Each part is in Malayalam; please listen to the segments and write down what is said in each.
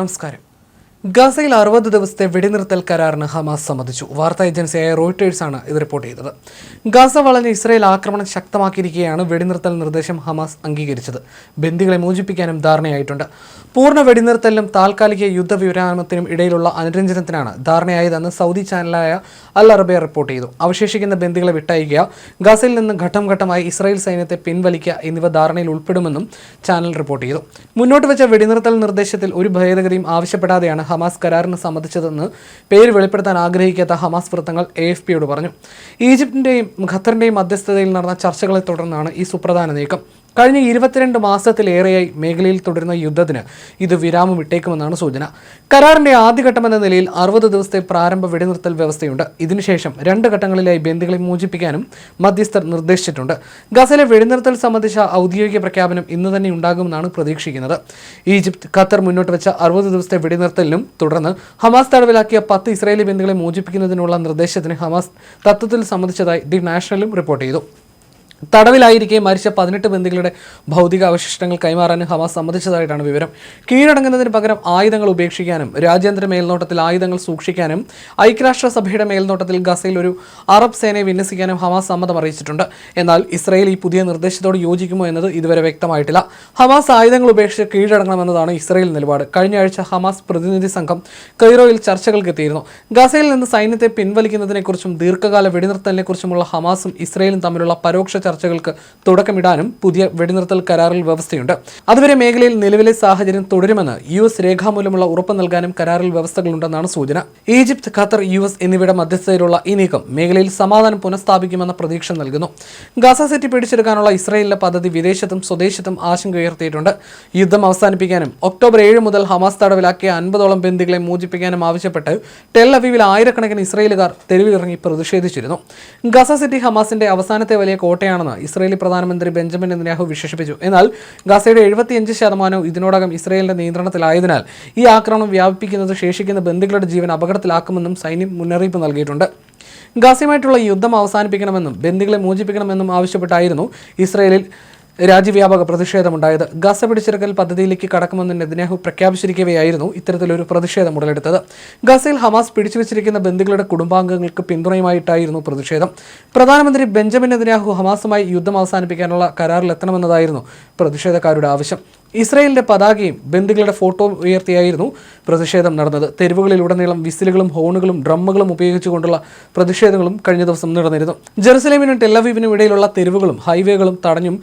în scară. ഗസയിൽ അറുപത് ദിവസത്തെ വെടിനിർത്തൽ കരാറിന് ഹമാസ് സമ്മതിച്ചു. വാർത്താ ഏജൻസിയായ റോയിട്ടേഴ്സാണ് ഇത് റിപ്പോർട്ട് ചെയ്തത്. ഗസ വളഞ്ഞ് ഇസ്രയേൽ ആക്രമണം ശക്തമാക്കിയിരിക്കുകയാണ് വെടിനിർത്തൽ നിർദ്ദേശം ഹമാസ് അംഗീകരിച്ചത്. ബന്ദികളെ മോചിപ്പിക്കാനും ധാരണയായിട്ടുണ്ട്. പൂർണ വെടിനിർത്തലിനും താൽക്കാലിക യുദ്ധവിരാമത്തിനും ഇടയിലുള്ള അനുരഞ്ജനത്തിനാണ് ധാരണയായതെന്ന് സൗദി ചാനലായ അൽ അറബിയ റിപ്പോർട്ട് ചെയ്തു. അവശേഷിക്കുന്ന ബന്ദികളെ വിട്ടയക്കുക ഗസയിൽ നിന്ന് ഘട്ടം ഘട്ടമായി ഇസ്രായേൽ സൈന്യത്തെ പിൻവലിക്കുക എന്നിവ ധാരണയിൽ ഉൾപ്പെടുമെന്നും ചാനൽ റിപ്പോർട്ട് ചെയ്തു. മുന്നോട്ട് വെച്ച വെടിനിർത്തൽ നിർദ്ദേശത്തിൽ ഒരു ഭേദഗതിയും ആവശ്യപ്പെടാതെയാണ് കരാറിന് സമ്മതിച്ചതെന്ന് പേര് വെളിപ്പെടുത്താൻ ആഗ്രഹിക്കാത്ത ഹമാസ് വൃത്തങ്ങൾ എ എഫ് പിയോട് പറഞ്ഞു. ഈജിപ്തിന്റെയും ഖത്തറിന്റെയും മധ്യസ്ഥതയിൽ നടന്ന ചർച്ചകളെ തുടർന്നാണ് ഈ സുപ്രധാന നീക്കം. കഴിഞ്ഞ ഇരുപത്തിരണ്ട് മാസത്തിലേറെയായി മേഖലയിൽ തുടരുന്ന യുദ്ധത്തിന് ഇത് വിരാമം ഇട്ടേക്കുമെന്നാണ് സൂചന. കരാറിന്റെ ആദ്യഘട്ടമെന്ന നിലയിൽ അറുപത് ദിവസത്തെ പ്രാരംഭ വെടിനിർത്തൽ വ്യവസ്ഥയുണ്ട്. ഇതിനുശേഷം രണ്ട് ഘട്ടങ്ങളിലായി ബന്ദികളെ മോചിപ്പിക്കാനും മധ്യസ്ഥർ നിർദ്ദേശിച്ചിട്ടുണ്ട്. ഗസയിലെ വെടിനിർത്തൽ സംബന്ധിച്ച ഔദ്യോഗിക പ്രഖ്യാപനം ഇന്ന് തന്നെ ഉണ്ടാകുമെന്നാണ് പ്രതീക്ഷിക്കുന്നത്. ഈജിപ്ത് ഖത്തർ മുന്നോട്ട് വെച്ച അറുപത് ദിവസത്തെ വെടിനിർത്തലിനും തുടർന്ന് ഹമാസ് തടവിലാക്കിയ പത്ത് ഇസ്രായേലി ബന്ധുക്കളെ മോചിപ്പിക്കുന്നതിനുള്ള നിർദ്ദേശത്തിന് ഹമാസ് തത്വത്തിൽ സമ്മതിച്ചതായി ദി നാഷണലും റിപ്പോർട്ട് ചെയ്തു. തടവിലായിരിക്കെ മരിച്ച പതിനെട്ട് ബന്ദികളുടെ ഭൗതിക അവശിഷ്ടങ്ങൾ കൈമാറാൻ ഹമാസ് സമ്മതിച്ചതായിട്ടാണ് വിവരം. കീഴടങ്ങുന്നതിന് പകരം ആയുധങ്ങൾ ഉപേക്ഷിക്കാനും രാജ്യാന്തര മേൽനോട്ടത്തിൽ ആയുധങ്ങൾ സൂക്ഷിക്കാനും ഐക്യരാഷ്ട്രസഭയുടെ മേൽനോട്ടത്തിൽ ഗസയിൽ ഒരു അറബ് സേനയെ വിന്യസിക്കാനും ഹമാസ് സമ്മതം അറിയിച്ചിട്ടുണ്ട് എന്നാൽ ഇസ്രായേൽ ഈ പുതിയ നിർദ്ദേശത്തോട് യോജിക്കുമോ എന്നത് ഇതുവരെ വ്യക്തമായിട്ടില്ല. ഹമാസ് ആയുധങ്ങൾ ഉപേക്ഷിച്ച് കീഴടങ്ങണമെന്നതാണ് ഇസ്രായേൽ നിലപാട്. കഴിഞ്ഞ ആഴ്ച ഹമാസ് പ്രതിനിധി സംഘം കൈറോയിൽ ചർച്ചകൾക്ക് എത്തിയിരുന്നു ഗസയിൽ നിന്ന് സൈന്യത്തെ പിൻവലിക്കുന്നതിനെക്കുറിച്ചും ദീർഘകാല വെടിനിർത്തലിനെക്കുറിച്ചുമുള്ള ഹമാസും ഇസ്രായേലും തമ്മിലുള്ള പരോക്ഷ ചർച്ചകൾക്ക് തുടക്കമിടാനും പുതിയ വെടിനിർത്തൽ കരാറിൽ വ്യവസ്ഥയുണ്ട്. അതുവരെ മേഖലയിൽ നിലവിലെ സാഹചര്യം തുടരുമെന്ന് യു എസ് രേഖാമൂലമുള്ള ഉറപ്പ് നൽകാനും കരാറിൽ വ്യവസ്ഥകളുണ്ടെന്നാണ് സൂചന. ഈജിപ്ത് ഖത്തർ യു എസ് എന്നിവയുടെ മധ്യസ്ഥതയിലുള്ള ഈ നീക്കം മേഖലയിൽ സമാധാനം പുനഃസ്ഥാപിക്കുമെന്ന പ്രതീക്ഷ നൽകുന്നു. ഗാസ സിറ്റി പിടിച്ചെടുക്കാനുള്ള ഇസ്രായേലിന്റെ പദ്ധതി വിദേശത്തും സ്വദേശത്തും ആശങ്ക ഉയർത്തിയിട്ടുണ്ട്. യുദ്ധം അവസാനിപ്പിക്കാനും ഒക്ടോബർ ഏഴ് മുതൽ ഹമാസ് തടവിലാക്കിയ അൻപതോളം ബന്ദികളെ മോചിപ്പിക്കാനും ആവശ്യപ്പെട്ട് ടെൽ അവീവിൽ ആയിരക്കണക്കിന് ഇസ്രായേലുകാർ തെരുവിലിറങ്ങി പ്രതിഷേധിച്ചിരുന്നു. ഗസ സിറ്റി ഹമാസിന്റെ അവസാനത്തെ വലിയ കോട്ടയാണെന്ന് ഇസ്രയേലി പ്രധാനമന്ത്രി ബെഞ്ചമിൻ നെതന്യാഹു വിശേഷിപ്പിച്ചു. എന്നാൽ ഗാസയുടെ എഴുപത്തിയഞ്ച് ശതമാനവും ഇതിനോടകം ഇസ്രയേലിന്റെ നിയന്ത്രണത്തിലായതിനാൽ ഈ ആക്രമണം വ്യാപിപ്പിക്കുന്നത് ശേഷിക്കുന്ന ബന്ധുക്കളുടെ ജീവൻ അപകടത്തിലാക്കുമെന്നും സൈന്യം മുന്നറിയിപ്പ് നൽകിയിട്ടുണ്ട്. ഗാസയുമായിട്ടുള്ള യുദ്ധം അവസാനിപ്പിക്കണമെന്നും ബന്ദികളെ മോചിപ്പിക്കണമെന്നും ആവശ്യപ്പെട്ടായിരുന്നു ഇസ്രായേലിൽ രാജ്യവ്യാപക പ്രതിഷേധമുണ്ടായത്. ഗസ പിടിച്ചെടുക്കൽ പദ്ധതിയിലേക്ക് കടക്കുമെന്ന് നെതന്യാഹു പ്രഖ്യാപിച്ചിരിക്കവെയായിരുന്നു ഇത്തരത്തിലൊരു പ്രതിഷേധം ഉടലെടുത്തത്. ഗസയിൽ ഹമാസ് പിടിച്ചുവെച്ചിരിക്കുന്ന ബന്ധുക്കളുടെ കുടുംബാംഗങ്ങൾക്ക് പിന്തുണയുമായിട്ടായിരുന്നു പ്രതിഷേധം. പ്രധാനമന്ത്രി ബെഞ്ചമിൻ നെതന്യാഹു ഹമാസുമായി യുദ്ധം അവസാനിപ്പിക്കാനുള്ള കരാറിലെത്തണമെന്നതായിരുന്നു പ്രതിഷേധക്കാരുടെ ആവശ്യം. ഇസ്രയേലിന്റെ പതാകയും ബന്ധുക്കളുടെ ഫോട്ടോ ഉയർത്തിയായിരുന്നു പ്രതിഷേധം നടന്നത്. തെരുവുകളിലുടനീളം വിസിലുകളും ഹോണുകളും ഡ്രമ്മുകളും ഉപയോഗിച്ചുകൊണ്ടുള്ള പ്രതിഷേധങ്ങളും കഴിഞ്ഞ ദിവസം നടന്നിരുന്നു. ജെറുസലേമിനും ടെല്ലവീവിനും ഇടയിലുള്ള തെരുവുകളും ഹൈവേകളും തടഞ്ഞും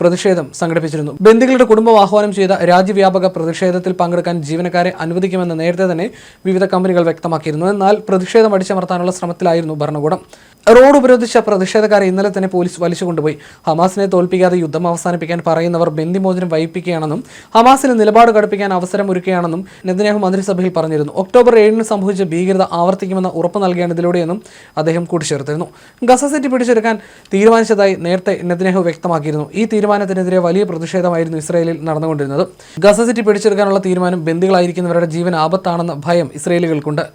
പ്രതിഷേധം സംഘടിപ്പിച്ചിരുന്നു. ബന്ദികളുടെ കുടുംബം ആഹ്വാനം ചെയ്ത രാജ്യവ്യാപക പ്രതിഷേധത്തിൽ പങ്കെടുക്കാൻ ജീവനക്കാരെ അനുവദിക്കുമെന്ന് നേരത്തെ തന്നെ വിവിധ കമ്പനികൾ വ്യക്തമാക്കിയിരുന്നു. എന്നാൽ പ്രതിഷേധം അടിച്ചമർത്താനുള്ള ശ്രമത്തിലായിരുന്നു ഭരണകൂടം. റോഡ് ഉപരോധിച്ച പ്രതിഷേധക്കാരെ ഇന്നലെ തന്നെ പോലീസ് വലിച്ചു കൊണ്ടുപോയി. ഹമാസിനെ തോൽപ്പിക്കാതെ യുദ്ധം അവസാനിപ്പിക്കാൻ പറയുന്നവർ ബന്ദിമോചനം വൈപ്പിക്കുകയാണെന്നും ഹമാസിന് നിലപാട് കടുപ്പിക്കാൻ അവസരം ഒരുക്കുകയാണെന്നും നെതന്യാഹു മന്ത്രിസഭയിൽ പറഞ്ഞിരുന്നു. ഒക്ടോബർ ഏഴിന് സംഭവിച്ച ഭീകരത ആവർത്തിക്കുമെന്ന ഉറപ്പ് നൽകിയാണ് ഇതിലൂടെയെന്നും അദ്ദേഹം കൂട്ടിച്ചേർത്തിരുന്നു. ഗസ സിറ്റി പിടിച്ചെടുക്കാൻ തീരുമാനിച്ചതായി നേരത്തെ നെതന്യാഹു വ്യക്തമാക്കിയിരുന്നു. ഈ തീരുമാനത്തിനെതിരെ വലിയ പ്രതിഷേധമായിരുന്നു ഇസ്രായേലിൽ നടന്നുകൊണ്ടിരുന്നത്. ഗസ സിറ്റി പിടിച്ചെടുക്കാനുള്ള തീരുമാനം ബന്ദികളായിരിക്കുന്നവരുടെ ജീവൻ ആപത്താണെന്ന ഭയം ഇസ്രായേലികൾക്കുണ്ട്.